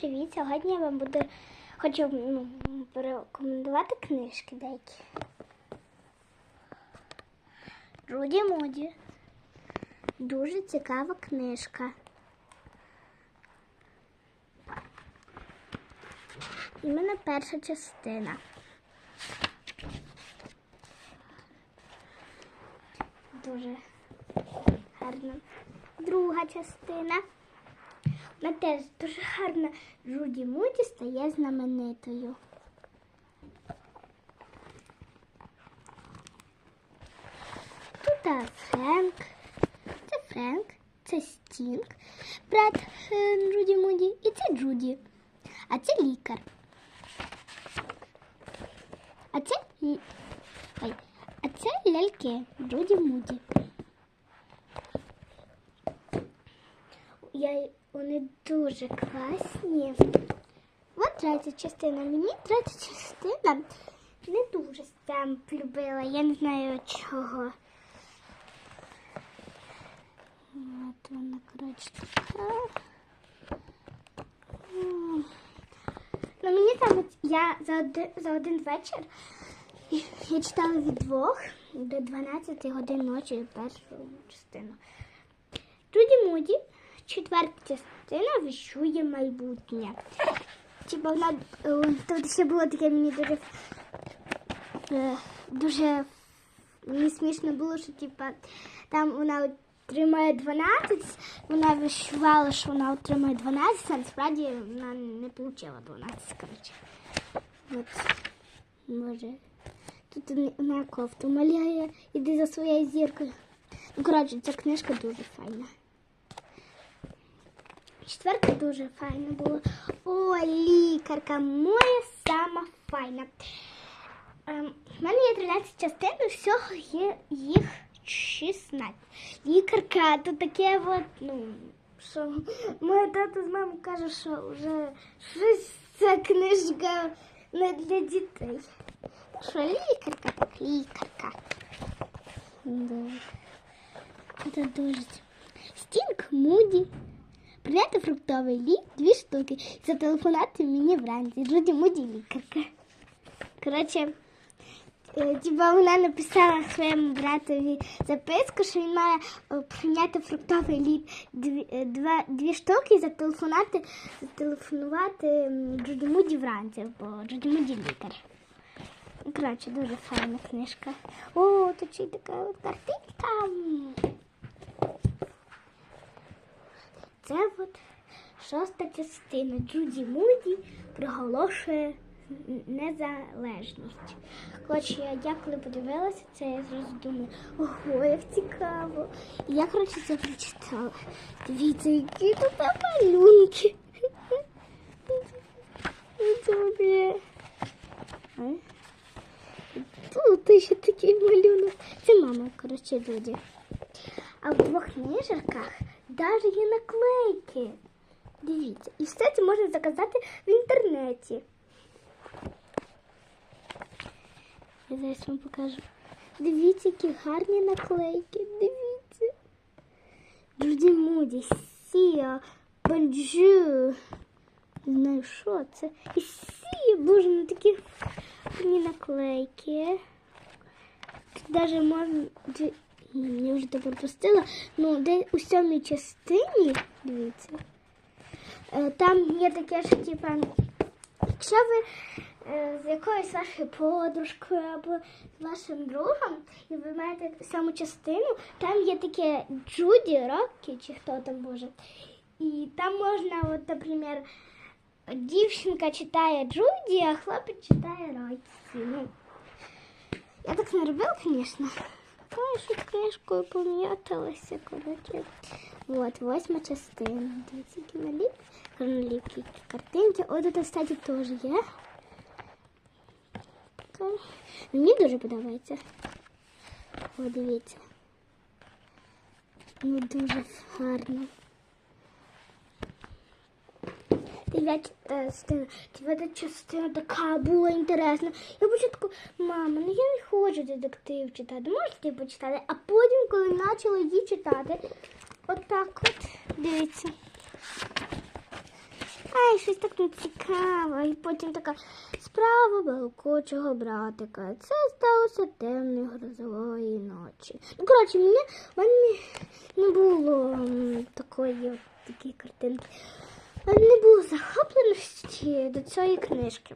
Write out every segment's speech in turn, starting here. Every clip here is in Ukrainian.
привіт! Сьогодні я вам буду хочу ну, порекомендувати книжки деякі. Джуді Муді. Дуже цікава книжка. Іменно перша частина. Дуже гарна. Друга частина. Вона теж дуже гарна. Джуді Муді стає знаменитою. Тут Френк. Це Френк, це Стінг, брат е, Джуді Муді, і це Джуді. А це лікар. А це. А це ляльки Джуді Муді. Я, вони дуже класні. От третя частина. Мені третя частина не дуже там полюбила. Я не знаю чого. От вона, коротше, така. Ну, мені там я за один, за один вечір я читала від двох до 12 годин ночі першу частину. Джуді Муді, четверта частина віщує майбутнє. Типа вона е, тут ще було таке мені дуже е, дуже мені смішно було, що типа там вона отримає 12, вона вишивала, що вона отримає 12, а насправді вона не отримала 12, коротше. От, може. Тут вона кофту маляє, іди за своєю зіркою. Ну, коротше, ця книжка дуже файна. Четверта дуже файна була. О, лікарка, моя сама файна. Ем, У мене є 13 частин, і всього є їх 16. Лікарка, то таке от, ну, що моя тата з мамою каже, що вже щось ця книжка не для дітей. Що лікарка, так лікарка. Да. Це дуже. Стінг Муді. Прийняти фруктовий лік, дві штуки. І зателефонувати мені вранці. Джуді Муді лікарка. Коротше, е, вона написала своєму братові записку, що він має е, прийняти фруктовий лік дві, е, дві штуки і зателефонувати, зателефонувати Джуді Муді вранці, бо Джуді Муді лікар. Коротше, дуже файна книжка. О, тут ще й така картинка. Це от шоста частина. Джуді Муді проголошує незалежність. Коротше, я, коли подивилася це, я зразу думаю, ого, як цікаво. І я, коротше, це прочитала. Дивіться, які тут малюнки. Тут ще такий малюнок. Це мама, коротше, люди. А в двох книжках навіть є наклейки. Дивіться. І все це можна заказати в інтернеті. Я зараз вам покажу. Дивіться, які гарні наклейки. Дивіться. Джуді Муді, Сія, Бонжу. Не знаю, що це. І Сія, боже, ну такі гарні наклейки. Тут навіть можна. Я вже то пропустила. Ну, де у сьомій частині, дивіться, е, там є таке, що типа, якщо ви е, з якоюсь вашою подружкою або з вашим другом, і ви маєте саму частину, там є таке Джуді, Роккі, чи хто там може. І там можна, от, наприклад, дівчинка читає Джуді, а хлопець читає Роккі. Ну, я так не робила, звісно. Такою ж книжкою пом'яталася, коротше. Вот, восьма частина. Дивіться, які наліп. Наліпки картинки. О, тут, кстати, теж є. Так. Мені дуже подобається. О, дивіться. Ну, дуже гарно. Дев'ята частина. Дев'ята частина така була інтересна. Я початку, мама, ну я не хочу детектив читати. Можете почитати? А потім, коли почала її читати, отак от, дивіться. ай, щось так не цікаво. І потім така справа балакучого братика. Це сталося темної грозової ночі. Ну, коротше, мене, мене не було такої от, такої картинки. Не було захопленості до цієї книжки.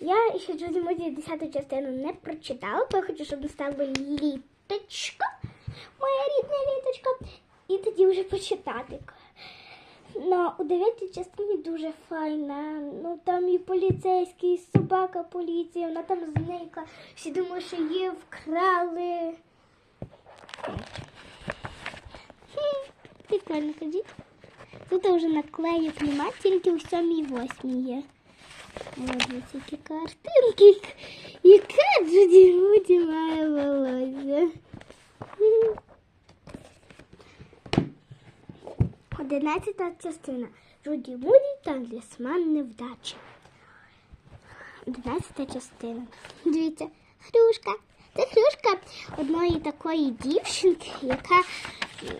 Я ще Джуді Моді 10 частину не прочитала, бо я хочу, щоб настало літочко, моя рідна літочко, і тоді вже почитати. Ну, у дев'ятій частині дуже файна. Ну там і поліцейський, і собака поліція, вона там зникла. Всі думали, що її вкрали. Прикольно ходіть. Тут вже наклеїв нема, тільки у сьомій восьмій є. Ось які картинки. Яка Джуді Муді має волосся. Одинадцята частина. Джуді Муді та талісман невдачі. Одинадцята частина. Дивіться, хрюшка. Це хрюшка одної такої дівчинки, яка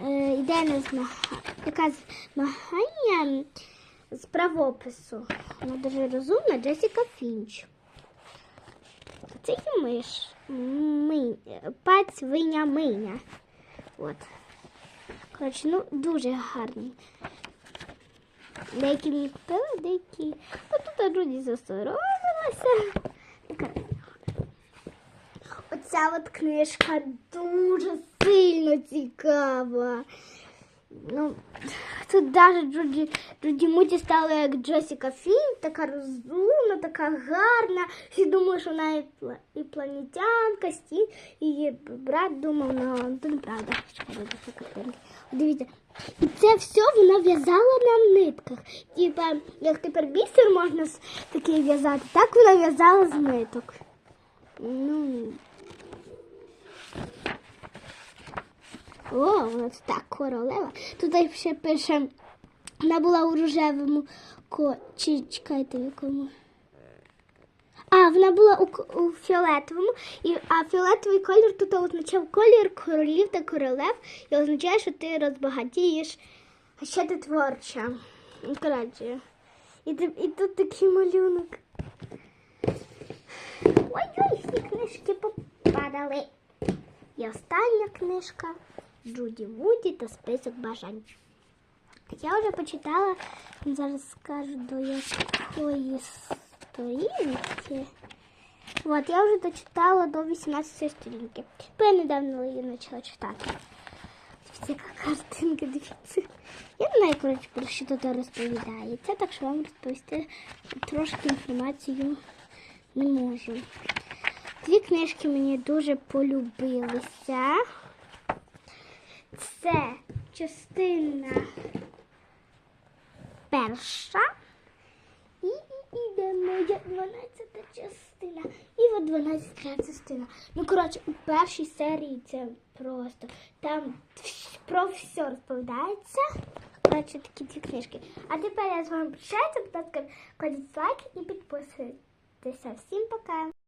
е, йде на змагання, яка змагання з правопису. Вона дуже розумна Джесіка Фінч. Це є миш. Ми... Паць виня миня. От. Коротше, ну дуже гарні. Деякі мені купили, деякі. А тут Джуді засоромилася. Оця от книжка дуже сильно цікава. Ну, тут навіть Джуді, Джуді Муді стала як Джесіка Фін, така розумна, така гарна. Всі думали, що вона і, пла- і планетянка, стій. Її брат думав, ну це неправда. Дивіться. І це все вона в'язала на нитках. Типа, як тепер бісер можна такий в'язати, так вона в'язала з ниток. Ну, О, вона тут так королева. Тут ще пише, вона була у рожевому ко... Чекайте в якому. А, вона була у, у фіолетовому, і, а фіолетовий колір тут означав колір королів та королев і означає, що ти розбагатієш, а ще ти творча. Коротше. І, і тут такий малюнок. Ой-ой, всі книжки попадали. І остання книжка Джуді Вуді та список бажань. Я вже почитала, зараз скажу до якої сторінки. От, я вже дочитала до 18 сторінки. Бо я недавно її почала читати. Дивіться, яка картинка, дивіться. Я не знаю, коротше, про що тут розповідається, так що вам розповісти трошки інформацію не можу. Дві книжки мені дуже полюбилися. Це частина перша. І, іде моя 12 частина. І от 12 частина. Ну, коротше, у першій серії це просто там про все розповідається. Коротше, такі дві книжки. А тепер я з вами прощаюся, будь ласка, кладіть лайк і підписуйтеся. Всім пока!